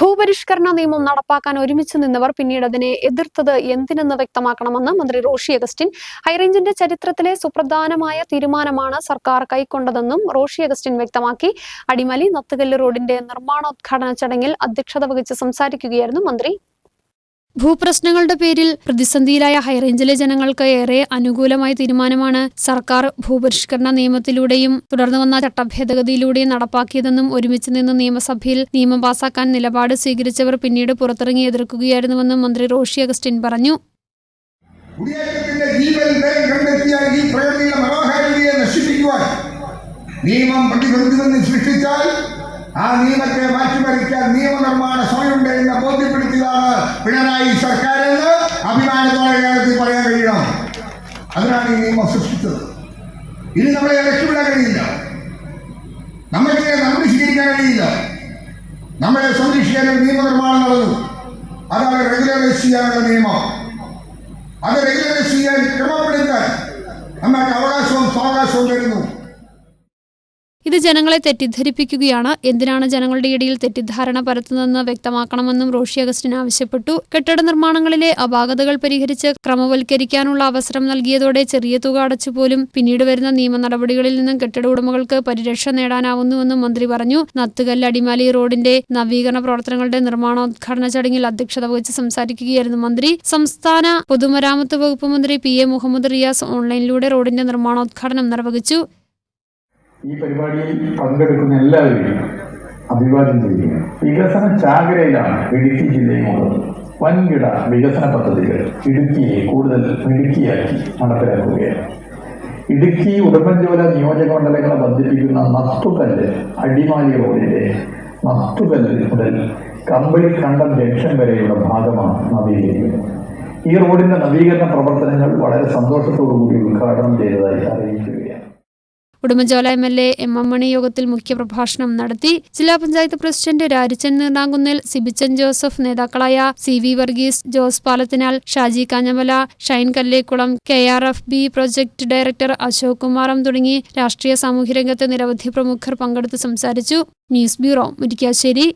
ഭൂപരിഷ്കരണ നിയമം നടപ്പാക്കാൻ ഒരുമിച്ച് നിന്നവർ പിന്നീട് അതിനെ എതിർത്തത് എന്തിനെന്ന് വ്യക്തമാക്കണമെന്ന് മന്ത്രി റോഷി അഗസ്റ്റിൻ. ഹൈറേഞ്ചിന്റെ ചരിത്രത്തിലെ സുപ്രധാനമായ തീരുമാനമാണ് സർക്കാർ കൈക്കൊണ്ടതെന്നും റോഷി അഗസ്റ്റിൻ വ്യക്തമാക്കി. അടിമലി നത്തുകല്ല് റോഡിന്റെ നിർമ്മാണോദ്ഘാടന ചടങ്ങിൽ അധ്യക്ഷത വഹിച്ച് സംസാരിക്കുകയായിരുന്നു മന്ത്രി. ഭൂപ്രശ്നങ്ങളുടെ പേരിൽ പ്രതിസന്ധിയിലായ ഹൈറേഞ്ചിലെ ജനങ്ങൾക്ക് ഏറെ അനുകൂലമായ തീരുമാനമാണ് സർക്കാർ ഭൂപരിഷ്കരണ നിയമത്തിലൂടെയും തുടർന്ന് വന്ന ചട്ടഭേദഗതിയിലൂടെയും നടപ്പാക്കിയതെന്നും ഒരുമിച്ച് നിന്ന് നിയമസഭയിൽ നിയമം പാസാക്കാൻ നിലപാട് സ്വീകരിച്ചവർ പിന്നീട് പുറത്തിറങ്ങി എതിർക്കുകയായിരുന്നുവെന്നും മന്ത്രി റോഷി അഗസ്റ്റിൻ പറഞ്ഞു. നിയമം പ്രതിബന്ധമെന്ന് സൃഷ്ടിച്ചാൽ ആ നിയമത്തെ മാറ്റിമറിക്കാൻ നിയമനിർമ്മാണ സമയമുണ്ട് എന്ന് ബോധ്യപ്പെടുത്തിയതാണ് പിണറായി സർക്കാർ എന്ന് അഭിമാനത്തോടെ കേരളത്തിൽ പറയാൻ കഴിയണം. അതിനാണ് ഈ നിയമം സൃഷ്ടിച്ചത്. ഇനി നമ്മളെ രക്ഷപ്പെടാൻ കഴിയില്ല. നമ്മൾക്ക് നമ്മൾ സ്വീകരിക്കാൻ കഴിയില്ല. നമ്മളെ സംരക്ഷിക്കാൻ ഒരു നിയമനിർമ്മാണം നടന്നു. അതാണ് റെഗുലറൈസ് ചെയ്യാനുള്ള നിയമം. അത് റെഗുലറൈസ് ചെയ്യാൻ ക്രമപ്പെടുത്താൻ ഇത് ജനങ്ങളെ തെറ്റിദ്ധരിപ്പിക്കുകയാണ്. എന്തിനാണ് ജനങ്ങളുടെ ഇടയിൽ തെറ്റിദ്ധാരണ പരത്തുന്നതെന്ന് വ്യക്തമാക്കണമെന്നും റോഷി അഗസ്റ്റിൻ ആവശ്യപ്പെട്ടു. കെട്ടിട നിർമ്മാണങ്ങളിലെ അപാകതകൾ പരിഹരിച്ച് ക്രമവൽക്കരിക്കാനുള്ള അവസരം നൽകിയതോടെ ചെറിയ തുക അടച്ചുപോലും പിന്നീട് വരുന്ന നിയമ നടപടികളിൽ നിന്നും കെട്ടിട ഉടമകൾക്ക് പരിരക്ഷ നേടാനാവുന്നുവെന്നും മന്ത്രി പറഞ്ഞു. നത്തുകല്ല് അടിമാലി റോഡിന്റെ നവീകരണ പ്രവർത്തനങ്ങളുടെ നിർമ്മാണോദ്ഘാടന ചടങ്ങിൽ അധ്യക്ഷത വഹിച്ച് സംസാരിക്കുകയായിരുന്നു മന്ത്രി. സംസ്ഥാന പൊതുമരാമത്ത് വകുപ്പ് മന്ത്രി പി എ മുഹമ്മദ് റിയാസ് ഓൺലൈനിലൂടെ റോഡിന്റെ നിർമ്മാണോദ്ഘാടനം നിർവഹിച്ചു. ഈ പരിപാടിയിൽ പങ്കെടുക്കുന്ന എല്ലാവരെയും അഭിവാദ്യം ചെയ്യുന്നു. വികസന ചാകരയിലാണ് ഇടുക്കി ജില്ലയുമുള്ളത് വൻകിട വികസന പദ്ധതികൾ ഇടുക്കിയെ കൂടുതൽ മിടുക്കിയാക്കി നടപ്പിലാക്കുകയാണ്. ഇടുക്കി ഉടമ്പൻചോല നിയോജക മണ്ഡലങ്ങളെ ബന്ധിപ്പിക്കുന്ന നത്തുകല്ല് അടിമാലി റോഡിന്റെ നത്തുകല്ല് മുതൽ കമ്പളി കണ്ടം ജംഗ്ഷൻ വരെയുള്ള ഭാഗമാണ് നവീകരിക്കുന്നത്. ഈ റോഡിന്റെ നവീകരണ പ്രവർത്തനങ്ങൾ വളരെ സന്തോഷത്തോടു കൂടി ഉദ്ഘാടനം ചെയ്തതായി അറിയിക്കുകയാണ്. Udumbanchola M L A M M Mani യോഗത്തിൽ മുഖ്യപ്രഭാഷണം നടത്തി ജില്ലാ പഞ്ചായത്ത് പ്രസിഡന്റ് രാരിച്ചൻ നീർണാങ്കുന്നിൽ സിബിച്ചൻ ജോസഫ് നേതാക്കളായ C V Varghese Jose Palathinal Shaji Kanjamala Shine Kallekulam K R F B project director Ashok കുമാറും തുടങ്ങി രാഷ്ട്രീയ സാമൂഹ്യ രംഗത്ത് നിരവധി പ്രമുഖർ പങ്കെടുത്ത് സംസാരിച്ചു. News bureau Murickassery.